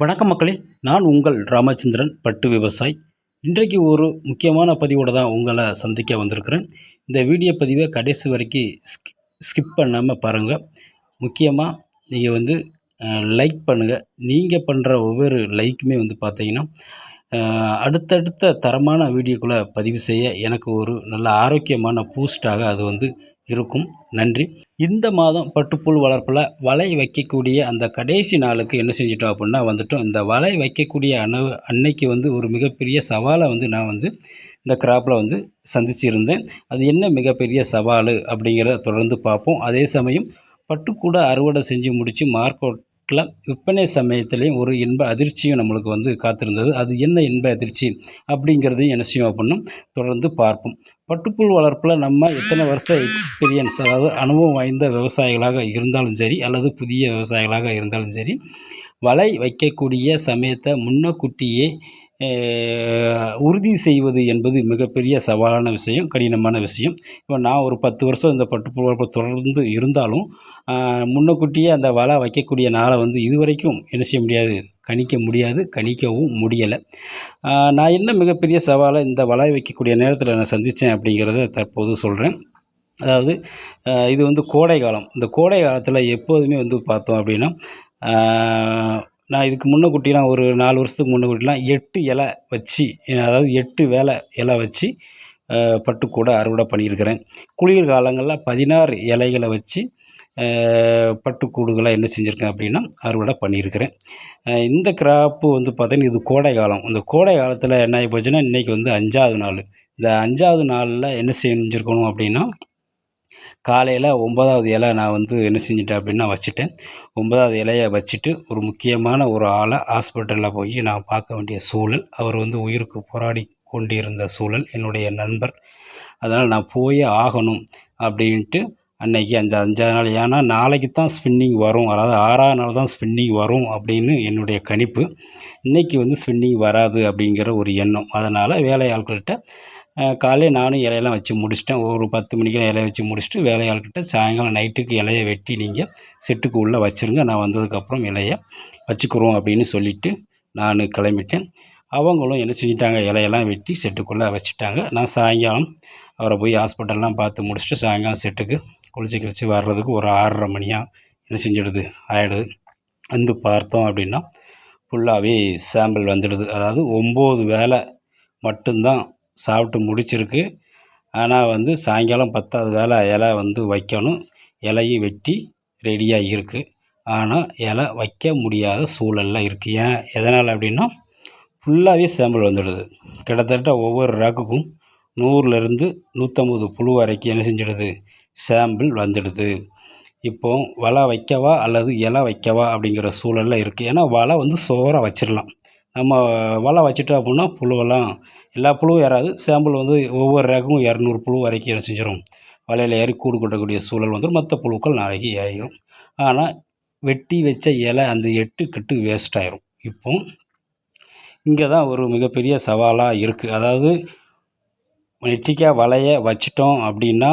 வணக்கம் மக்களே நான் உங்கள் ராமச்சந்திரன் பட்டு விவசாயி. இன்றைக்கு ஒரு முக்கியமான பதிவோடு தான் உங்களை சந்திக்க வந்திருக்கிறேன். இந்த வீடியோ பதிவை கடைசி வரைக்கும் ஸ்கி ஸ்கிப் பண்ணாமல் பாருங்கள் முக்கியமாக நீங்கள் வந்து லைக் பண்ணுங்கள் நீங்கள் பண்ணுற ஒவ்வொரு லைக்குமே வந்து பார்த்தீங்கன்னா அடுத்தடுத்த தரமான வீடியோக்குள்ளே பதிவு செய்ய எனக்கு ஒரு நல்ல ஆரோக்கியமான பூஸ்டாக அது வந்து இருக்கும். நன்றி. இந்த மாதம் பட்டுப்புழு வளர்ப்பில் வலை வைக்கக்கூடிய அந்த கடைசி நாளுக்கு என்ன செஞ்சிட்டோம் அப்படின்னா வந்துட்டோம். இந்த வலை வைக்கக்கூடிய அணு அன்னைக்கு வந்து ஒரு மிகப்பெரிய சவாலை வந்து நான் வந்து இந்த கிராப்பில் வந்து சந்திச்சிருந்தேன். அது என்ன மிகப்பெரிய சவால் அப்படிங்கிறத தொடர்ந்து பார்ப்போம். அதே சமயம் பட்டுக்கூட அறுவடை செஞ்சு முடித்து மார்க்கெட்டில் விற்பனை சமயத்துலேயும் ஒரு இன்ப அதிர்ச்சியும் நம்மளுக்கு வந்து காத்திருந்தது. அது என்ன இன்ப அதிர்ச்சி அப்படிங்கிறதையும் என்ன செய்யும் அப்படின்னும் தொடர்ந்து பார்ப்போம். பட்டுப்புழு வளர்ப்பில் நம்ம எத்தனை வருஷம் எக்ஸ்பீரியன்ஸ் அதாவது அனுபவம் வாய்ந்த விவசாயிகளாக இருந்தாலும் சரி அல்லது புதிய விவசாயிகளாக இருந்தாலும் சரி வலை வைக்கக்கூடிய சமயத்தை முன்னக்கூட்டியே உறுதி செய்வது என்பது மிகப்பெரிய சவாலான விஷயம் கடினமான விஷயம். இப்போ நான் ஒரு பத்து வருஷம் இந்த பட்டுப்புழு தொடர்ந்து இருந்தாலும் அஹ், முன்னக்கூட்டியே அந்த வலை வைக்கக்கூடிய நாளை வந்து இதுவரைக்கும் என்ன செய்ய முடியாது? கணிக்க முடியாது கணிக்கவும் முடியலை. நான் என்ன மிகப்பெரிய சவாலை இந்த வலை வைக்கக்கூடிய நேரத்தில் நான் சந்தித்தேன் அப்படிங்கிறத தற்போது சொல்கிறேன் அதாவது இது வந்து கோடை காலம். இந்த கோடை காலத்தில் எப்போதுமே வந்து பார்த்தோம் அப்படின்னா நான் இதுக்கு முன்னக்கூட்டிலாம் ஒரு நாலு வருஷத்துக்கு முன்னக்கூட்டிலாம் எட்டு இலை வச்சு அதாவது எட்டு வேலை இலை வச்சு பட்டுக்கூடை அறுவடை பண்ணியிருக்கிறேன். குளிர் காலங்களில் பதினாறு இலைகளை வச்சு பட்டுக்கூடுகளை என்ன செஞ்சுருக்கேன் அப்படின்னா அறுவடை பண்ணியிருக்கிறேன். இந்த கிராப்பு வந்து பார்த்தீங்கன்னா இது கோடை காலம். இந்த கோடை காலத்தில் என்ன ஆகி போச்சுன்னா இன்றைக்கி வந்து அஞ்சாவது நாள். இந்த அஞ்சாவது நாளில் என்ன செஞ்சுருக்கணும் அப்படின்னா காலையில் ஒன்பதாவது இலை நான் வந்து என்ன செஞ்சிட்டேன் அப்படின்னா வச்சுட்டேன். ஒன்பதாவது இலையை வச்சுட்டு ஒரு முக்கியமான ஒரு ஆளை ஹாஸ்பிட்டலில் போய் நான் பார்க்க வேண்டிய சூழல் அவர் வந்து உயிருக்கு போராடி கொண்டிருந்த சூழல் என்னுடைய நண்பர். அதனால் நான் போயே ஆகணும் அப்படின்ட்டு அன்னைக்கு அந்த அஞ்சாவது நாள் ஏன்னா நாளைக்கு தான் ஸ்பின்னிங் வரும் அதாவது ஆறாவது நாள் தான் ஸ்பின்னிங் வரும் அப்படின்னு என்னுடைய கணிப்பு. இன்றைக்கி வந்து ஸ்பின்னிங் வராது அப்படிங்கிற ஒரு எண்ணம். அதனால் வேலையாட்கள்கிட்ட காலையில் நானும் இலையெல்லாம் வச்சு முடிச்சிட்டேன். ஒரு பத்து மணிக்கெல்லாம் இலைய வச்சு முடிச்சுட்டு வேலையாள்கிட்ட சாயங்காலம் நைட்டுக்கு இலையை வெட்டி நீங்கள் செட்டுக்கு உள்ளே வச்சுருங்க. நான் வந்ததுக்கப்புறம் இலையை வச்சுக்கிறோம் அப்படின்னு சொல்லிவிட்டு நான் கிளம்பிட்டேன். அவங்களும் என்ன செஞ்சிட்டாங்க? இலையெல்லாம் வெட்டி செட்டுக்குள்ளே வச்சுட்டாங்க. நான் சாயங்காலம் அவரை போய் ஹாஸ்பிட்டல்லாம் பார்த்து முடிச்சுட்டு சாயங்காலம் செட்டுக்கு குளிச்சு கிழிச்சு வர்றதுக்கு ஒரு ஆறரை மணியாக என்ன செஞ்சிடுது? ஆகிடுது வந்து பார்த்தோம் அப்படின்னா ஃபுல்லாகவே சாம்பிள் வந்துடுது. அதாவது ஒம்பது வேலை மட்டும்தான் சாப்பிட்டு முடிச்சிருக்கு. ஆனால் வந்து சாயங்காலம் பத்தாவது வேலை இலை வந்து வைக்கணும். இலையும் வெட்டி ரெடியாக இருக்குது ஆனால் இலை வைக்க முடியாத சூழலில் இருக்குது ஏன்? எதனால் அப்படின்னா ஃபுல்லாகவே சாம்பிள் வந்துடுது. கிட்டத்தட்ட ஒவ்வொரு ரேக்குக்கும் நூறுலேருந்து நூற்றம்பது புழு வரைக்கும் என்ன செஞ்சிடுது? சாம்பிள் வந்துடுது. இப்போ வலை வைக்கவா அல்லது இலை வைக்கவா அப்படிங்கிற சூழலில் இருக்குது ஏன்னா வலை வந்து சோறாக வச்சிடலாம். நம்ம வலை வச்சிட்டோம் அப்படின்னா புழுவெல்லாம் எல்லா புழுவும் ஏறாது. சாம்பிள் வந்து ஒவ்வொரு ரேக்கும் இரநூறு புழு வரைக்கும் என்ன செஞ்சிடும் வலையில் ஏறி கூடு கொட்டக்கூடிய சூழல் வந்துடும் மற்ற புழுக்கள் நாளைக்கு ஏறிடும் ஆனால் வெட்டி வச்ச இலை அந்த எட்டு கட்டு வேஸ்ட் ஆயிரும். இப்போ இங்கே தான் ஒரு மிகப்பெரிய சவாலாக இருக்குது அதாவது நெற்றிக்காய் வலையை வச்சிட்டோம் அப்படின்னா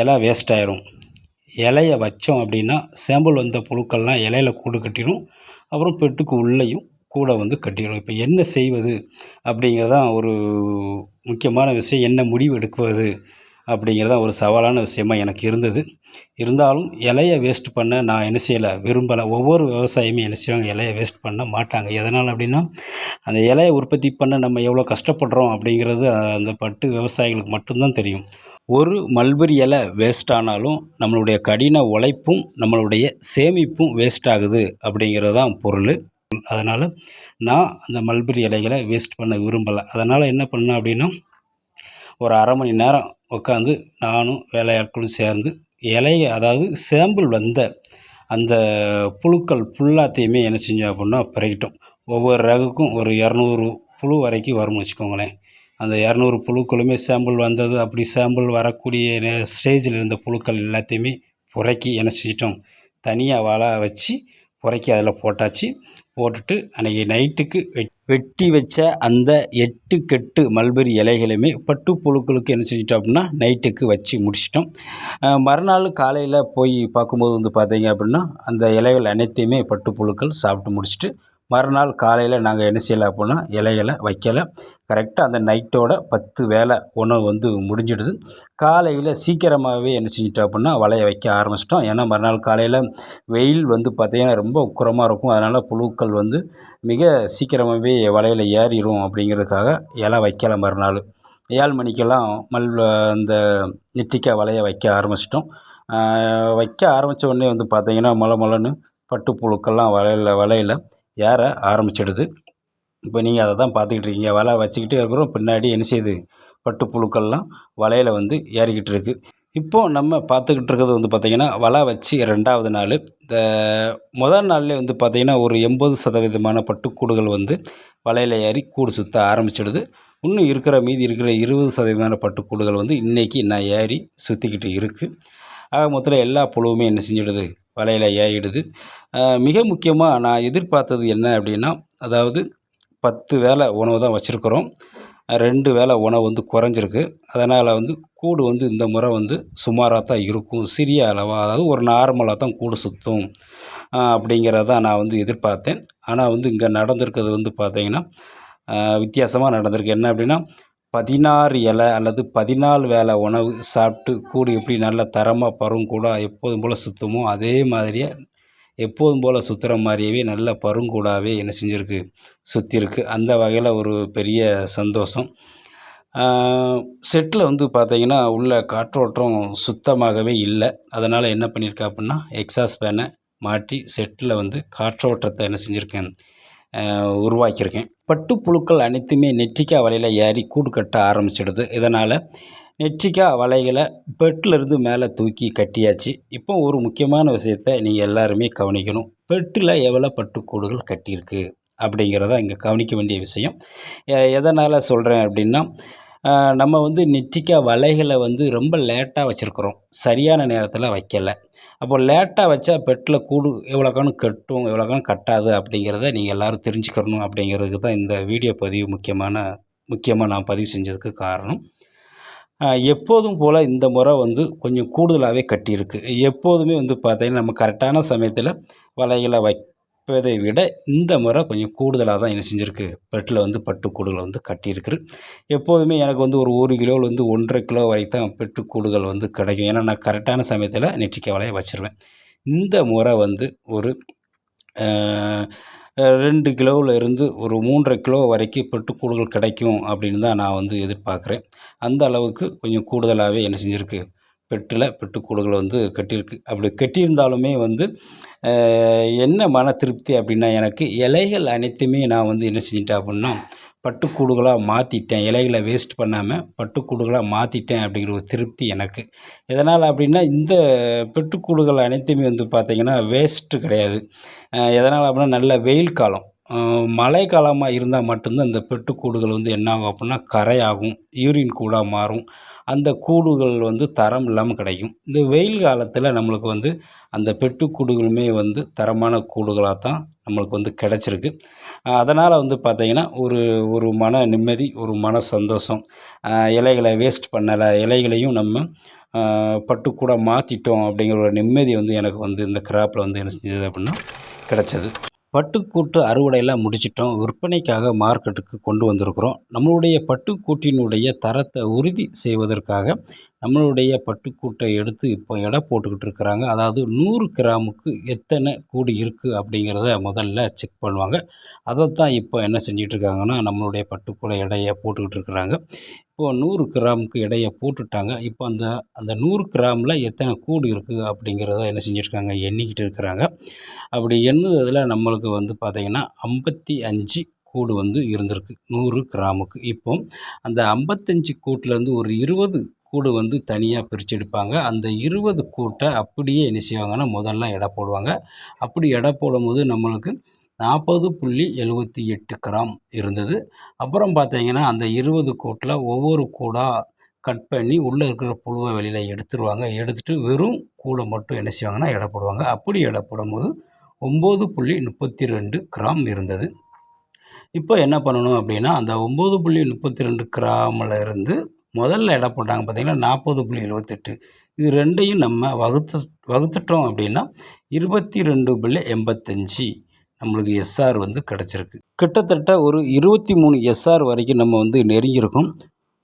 இலை வேஸ்ட் ஆயிரும். இலையை வச்சோம் அப்படின்னா சேம்பிள் வந்த புழுக்கள்லாம் இலையில கூடு கட்டிடும் அப்புறம் பெட்டுக்கு உள்ளேயும் கூட வந்து கட்டிடணும். இப்போ என்ன செய்வது அப்படிங்கிறதான் ஒரு முக்கியமான விஷயம். என்ன முடிவு எடுக்குவது அப்படிங்கிறதான் ஒரு சவாலான விஷயமா எனக்கு இருந்தது. இருந்தாலும் இலையை வேஸ்ட் பண்ண நான் என்ன செய்யலை விரும்பலை. ஒவ்வொரு விவசாயியுமே என்ன செய்வாங்க? இலையை வேஸ்ட் பண்ண மாட்டாங்க. எதனால் அப்படின்னா அந்த இலையை உற்பத்தி பண்ண நம்ம எவ்வளோ கஷ்டப்படுறோம் அப்படிங்கிறது அந்த பட்டு விவசாயிகளுக்கு மட்டும்தான் தெரியும். ஒரு மல்பெரி இலை வேஸ்ட் ஆனாலும் நம்மளுடைய கடின உழைப்பும் நம்மளுடைய சேமிப்பும் வேஸ்ட் ஆகுது அப்படிங்கிறது தான் பொருள். அதனால் நான் அந்த மல்பெரி இலைகளை வேஸ்ட் பண்ண விரும்பலை. அதனால் என்ன பண்ணேன் அப்படின்னா ஒரு அரை மணி நேரம் உட்காந்து நானும் வேலையாட்களும் சேர்ந்து இலையை அதாவது சாம்பிள் வந்த அந்த புழுக்கள் ஃபுல்லாத்தையுமே என்ன செஞ்சோம் அப்படின்னா பிறகிட்டோம் ஒவ்வொரு ரகுக்கும் ஒரு இரநூறு புழு வரைக்கும் வரும்னு வச்சுக்கோங்களேன். அந்த இரநூறு புழுக்களுமே சாம்பிள் வந்தது. அப்படி சாம்பிள் வரக்கூடிய ஸ்டேஜில் இருந்த புழுக்கள் எல்லாத்தையுமே புறக்கி என்ன செஞ்சிட்டோம். தனியாக வலை வச்சு புறக்கி அதில் போட்டாச்சு. போட்டுட்டு அன்றைக்கி நைட்டுக்கு வெட் வெட்டி வச்ச அந்த எட்டு கெட்டு மல்பெரி இலைகளையுமே பட்டு புழுக்களுக்கு என்ன செஞ்சிட்டோம் அப்படின்னா நைட்டுக்கு வச்சு முடிச்சிட்டோம். மறுநாள் காலையில் போய் பார்க்கும்போது வந்து பார்த்தீங்க அப்படின்னா அந்த இலைகள் அனைத்தையுமே பட்டு புழுக்கள் சாப்பிட்டு முடிச்சுட்டு மறுநாள் காலையில் நாங்கள் என்ன செய்யலை அப்புடின்னா இலைகளை வைக்கலை. கரெக்டாக அந்த நைட்டோட பத்து வேலை ஒன்று வந்து முடிஞ்சிடுது. காலையில் சீக்கிரமாகவே என்ன செஞ்சிட்டோம் அப்புடின்னா வலையை வைக்க ஆரம்பிச்சிட்டோம். ஏன்னா மறுநாள் காலையில் வெயில் வந்து பார்த்திங்கன்னா ரொம்ப உக்கிரமாக இருக்கும். அதனால் புழுக்கள் வந்து மிக சீக்கிரமாகவே வலையில் ஏறிடும் அப்படிங்கிறதுக்காக இலை வைக்கலை மறுநாள். ஏழு மணிக்கெல்லாம் மல் அந்த நெட்டிக்காய் வலையை வைக்க ஆரம்பிச்சிட்டோம். வைக்க ஆரம்பித்த உடனே வந்து பார்த்திங்கன்னா மொல பட்டு பட்டுப்புழுக்கள்லாம் வலையில் வலையில் ஏற ஆரம்பிச்சிடுது? இப்போ நீங்கள் அதை தான் பார்த்துக்கிட்டு இருக்கீங்க வலை வச்சுக்கிட்டே இருக்கிறோம். பின்னாடி என்ன செய்யுது? பட்டுப்புழுக்கள்லாம் வலையில் வந்து ஏறிக்கிட்டு இருக்குது இப்போது நம்ம பார்த்துக்கிட்டு இருக்கிறது வந்து பார்த்திங்கன்னா வலை வச்சு ரெண்டாவது நாள் இந்த முதல் நாள்லேயே வந்து பார்த்திங்கன்னா ஒரு எண்பது சதவீதமான பட்டுக்கூடுகள் வந்து வலையில் ஏறி கூடு சுற்ற ஆரம்பிச்சிடுது. இன்னும் இருக்கிற மீதி இருக்கிற இருபது சதவீதமான பட்டுக்கூடுகள் வந்து இன்றைக்கி நான் ஏறி சுற்றிக்கிட்டு இருக்குது ஆக மொத்தத்தில் எல்லா புழுவுமே என்ன செஞ்சிடுது? வலையில் ஏறிடுது மிக முக்கியமாக நான் எதிர்பார்த்தது என்ன அப்படின்னா அதாவது பத்து வேலை உணவு தான் வச்சுருக்குறோம். ரெண்டு வேளை உணவு வந்து குறைஞ்சிருக்கு. அதனால் வந்து கூடு வந்து இந்த முறை வந்து சுமாராக தான் இருக்கும். சிறிய அளவாக அதாவது ஒரு நார்மலாக தான் கூடு சுற்றும் அப்படிங்கிறத நான் வந்து எதிர்பார்த்தேன். ஆனால் வந்து இங்கே நடந்திருக்கிறது வந்து பார்த்திங்கன்னா வித்தியாசமாக நடந்திருக்கு. என்ன அப்படின்னா பதினாறு இலை அல்லது பதினாலு வேளை உணவு சாப்பிட்டு கூடு எப்படி நல்ல தரமாக பருங்கூடா எப்போதும் போல் சுற்றுமோ அதே மாதிரியே எப்போதும் போல் சுற்றுற மாதிரியவே நல்ல பருங்கூடாகவே என்ன செஞ்சுருக்கு? சுற்றிருக்கு அந்த வகையில் ஒரு பெரிய சந்தோஷம். செட்டில் வந்து பார்த்திங்கன்னா உள்ள காற்றோட்டம் சுத்தமாகவே இல்லை. அதனால் என்ன பண்ணியிருக்கேன் அப்படின்னா எக்ஸாஸ் பேனை மாட்டி செட்டில் வந்து காற்றோட்டத்தை என்ன செஞ்சுருக்கேன் உருவாக்கியிருக்கேன். பட்டுப்புழுக்கள் அனைத்துமே நெற்றிக்காய் வலையில் ஏறி கூடு கட்ட ஆரம்பிச்சிடுது. இதனால் நெற்றிக்காய் வலைகளை பெட்டிலிருந்து மேலே தூக்கி கட்டியாச்சு. இப்போ ஒரு முக்கியமான விஷயத்த நீங்கள் எல்லாருமே கவனிக்கணும். பெட்டில் எவ்வளோ பட்டுக்கூடுகள் கட்டியிருக்கு அப்படிங்கிறத இங்கே கவனிக்க வேண்டிய விஷயம். எதனால் சொல்கிறேன் அப்படின்னா நம்ம வந்து நெற்றிக்காய் வலைகளை வந்து ரொம்ப லேட்டாக வச்சுருக்குறோம். சரியான நேரத்தில் வைக்கலை. அப்போ லேட்டாக வச்சா பெட்டில் கூடு எவ்வளோக்கானு கட்டும் எவ்வளோக்கானு கட்டாது அப்படிங்கிறத நீங்கள் எல்லோரும் தெரிஞ்சுக்கணும் அப்படிங்கிறதுக்கு தான் இந்த வீடியோ பதிவு முக்கியமான முக்கியமாக நான் பதிவு செஞ்சதுக்கு காரணம். எப்போதும் போல் இந்த முறை வந்து கொஞ்சம் கூடுதலாகவே கட்டியிருக்கு. எப்போதுமே வந்து பார்த்திங்கன்னா நம்ம கரெக்டான சமயத்தில் வலைகளை வை வைப்பதை விட இந்த முறை கொஞ்சம் கூடுதலாக தான் என்ன செஞ்சுருக்கு? பெட்டில் வந்து பட்டுக்கூடுகள் வந்து கட்டியிருக்குது எப்போதுமே எனக்கு வந்து ஒரு ஒரு கிலோவில் வந்து ஒன்றரை கிலோ வரைக்கும் தான் பெட்டுக்கூடுகள் வந்து கிடைக்கும். ஏன்னா நான் கரெக்டான சமயத்தில் நெற்றிக்கை வலையை வச்சுருவேன். இந்த முறை வந்து ஒரு ரெண்டு கிலோவில் இருந்து ஒரு மூன்றரை கிலோ வரைக்கும் பெட்டுக்கூடுகள் கிடைக்கும் அப்படின்னு தான் நான் வந்து எதிர்பார்க்குறேன். அந்த அளவுக்கு கொஞ்சம் கூடுதலாகவே என்ன செஞ்சுருக்கு? பெட்டில் பெட்டுக்கூடுகள் வந்து கட்டியிருக்கு. அப்படி கட்டியிருந்தாலுமே வந்து என்ன மன திருப்தி அப்படின்னா எனக்கு இலைகள் அனைத்துமே நான் வந்து என்ன செஞ்சிட்டேன் அப்படின்னா பட்டுக்கூடுகளாக மாற்றிட்டேன் இலைகளை வேஸ்ட் பண்ணாமல் பட்டுக்கூடுகளாக மாற்றிட்டேன் அப்படிங்கிற ஒரு திருப்தி எனக்கு. எதனால் அப்படின்னா இந்த பெட்டுக்கூடுகள் அனைத்துமே வந்து பார்த்திங்கன்னா வேஸ்ட்டு கிடையாது. எதனால் அப்படின்னா நல்ல வெயில் காலம். மழை காலமாக இருந்தால் மட்டும்தான் இந்த பெட்டுக்கூடுகள் வந்து என்னாகும் அப்புடின்னா கரையாகும் யூரின் கூடாக மாறும். அந்த கூடுகள் வந்து தரம் இல்லாமல் கிடைக்கும். இந்த வெயில் காலத்தில் நம்மளுக்கு வந்து அந்த பெட்டுக்கூடுகளுமே வந்து தரமான கூடுகளாக தான் நம்மளுக்கு வந்து கிடச்சிருக்கு. அதனால் வந்து பார்த்திங்கன்னா ஒரு ஒரு மன நிம்மதி ஒரு மன சந்தோஷம். இலைகளை வேஸ்ட் பண்ணலை இலைகளையும் நம்ம பட்டுக்கூட மாற்றிட்டோம் அப்படிங்கிற ஒரு நிம்மதி வந்து எனக்கு வந்து இந்த கிராப்பில் வந்து என்ன செஞ்சது அப்படின்னா கிடச்சது. பட்டுக்கூட்டு அறுவடையெல்லாம் முடிச்சிட்டோம். விற்பனைக்காக மார்க்கெட்டுக்கு கொண்டு வந்திருக்கிறோம். நம்மளுடைய பட்டுக்கூட்டினுடைய தரத்தை உறுதி செய்வதற்காக நம்மளுடைய பட்டுக்கூட்டை எடுத்து இப்போ எடை போட்டுக்கிட்டு இருக்கிறாங்க. அதாவது நூறு கிராமுக்கு எத்தனை கூடி இருக்குது அப்படிங்கிறத முதல்ல செக் பண்ணுவாங்க. அதை தான் இப்போ என்ன செஞ்சிட்ருக்காங்கன்னா நம்மளுடைய பட்டுக்கூடை எடையை போட்டுக்கிட்டு இருக்கிறாங்க. இப்போது நூறு கிராமுக்கு எடையை போட்டுட்டாங்க. இப்போ அந்த அந்த நூறு கிராமில் எத்தனை கூடு இருக்குது அப்படிங்கிறத என்ன செஞ்சுருக்காங்க எண்ணிக்கிட்டு இருக்கிறாங்க. அப்படி எண்ணுறதுல நம்மளுக்கு வந்து பார்த்திங்கன்னா ஐம்பத்தி அஞ்சு கூடு வந்து இருந்திருக்கு நூறு கிராமுக்கு. இப்போ அந்த ஐம்பத்தஞ்சு கூட்டிலேருந்து ஒரு இருபது கூடு வந்து தனியாக பிரித்து எடுப்பாங்க. அந்த இருபது கூட்டை அப்படியே என்ன செய்வாங்கன்னா முதல்ல எடை போடுவாங்க. அப்படி எடை போடும்போது நம்மளுக்கு நாற்பது புள்ளி எழுபத்தி எட்டு கிராம் இருந்தது. அப்புறம் பார்த்தீங்கன்னா அந்த இருபது கூட்டில் ஒவ்வொரு கூடாக கட் பண்ணி உள்ளே இருக்கிற புழுவை வெளியில் எடுத்துருவாங்க. எடுத்துகிட்டு வெறும் கூடை மட்டும் என்ன செய்வாங்கன்னா எடை போடுவாங்க. அப்படி எடை போடும்போது ஒம்பது புள்ளி முப்பத்தி ரெண்டு கிராம் இருந்தது. இப்போ என்ன பண்ணணும் அப்படின்னா அந்த ஒம்பது புள்ளி முப்பத்தி ரெண்டு கிராமில் இருந்து முதல்ல எடை போட்டாங்க பார்த்திங்கன்னா நாற்பது புள்ளி எழுபத்தெட்டு இது ரெண்டையும் நம்ம வகுத்து வகுத்துட்டோம் அப்படின்னா இருபத்தி ரெண்டு புள்ளி எண்பத்தஞ்சி நம்மளுக்கு எஸ்ஆர் வந்து கிடச்சிருக்கு. கிட்டத்தட்ட ஒரு இருபத்தி மூணு எஸ்ஆர் வரைக்கும் நம்ம வந்து நெருங்கியிருக்கோம்.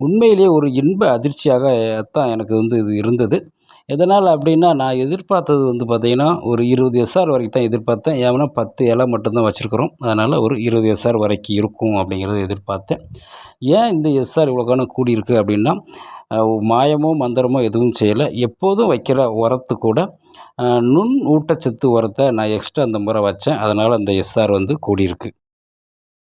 உண்மையிலேயே ஒரு இன்ப அதிர்ச்சியாக தான் எனக்கு வந்து இது இருந்தது. எதனால் அப்படின்னா நான் எதிர்பார்த்தது வந்து பார்த்திங்கன்னா ஒரு இருபது எஸ்ஆர் வரைக்கும் தான் எதிர்பார்த்தேன். ஏன்னா பத்து இலை மட்டும்தான் வச்சுருக்குறோம். அதனால் ஒரு இருபது எஸ்ஆர் வரைக்கும் இருக்கும் அப்படிங்கிறத எதிர்பார்த்தேன். ஏன் இந்த எஸ்ஆர் இவ்வளோ காலம் கூடியிருக்கு அப்படின்னா மாயமோ மந்திரமோ எதுவும் செய்யலை. எப்போதும் வைக்கிற உரத்து கூட நுண் ஊட்டச்சத்து உரத்தை நான் எக்ஸ்ட்ரா அந்த முறை வச்சேன். அதனால் அந்த எஸ்ஆர் வந்து கூடியிருக்கு.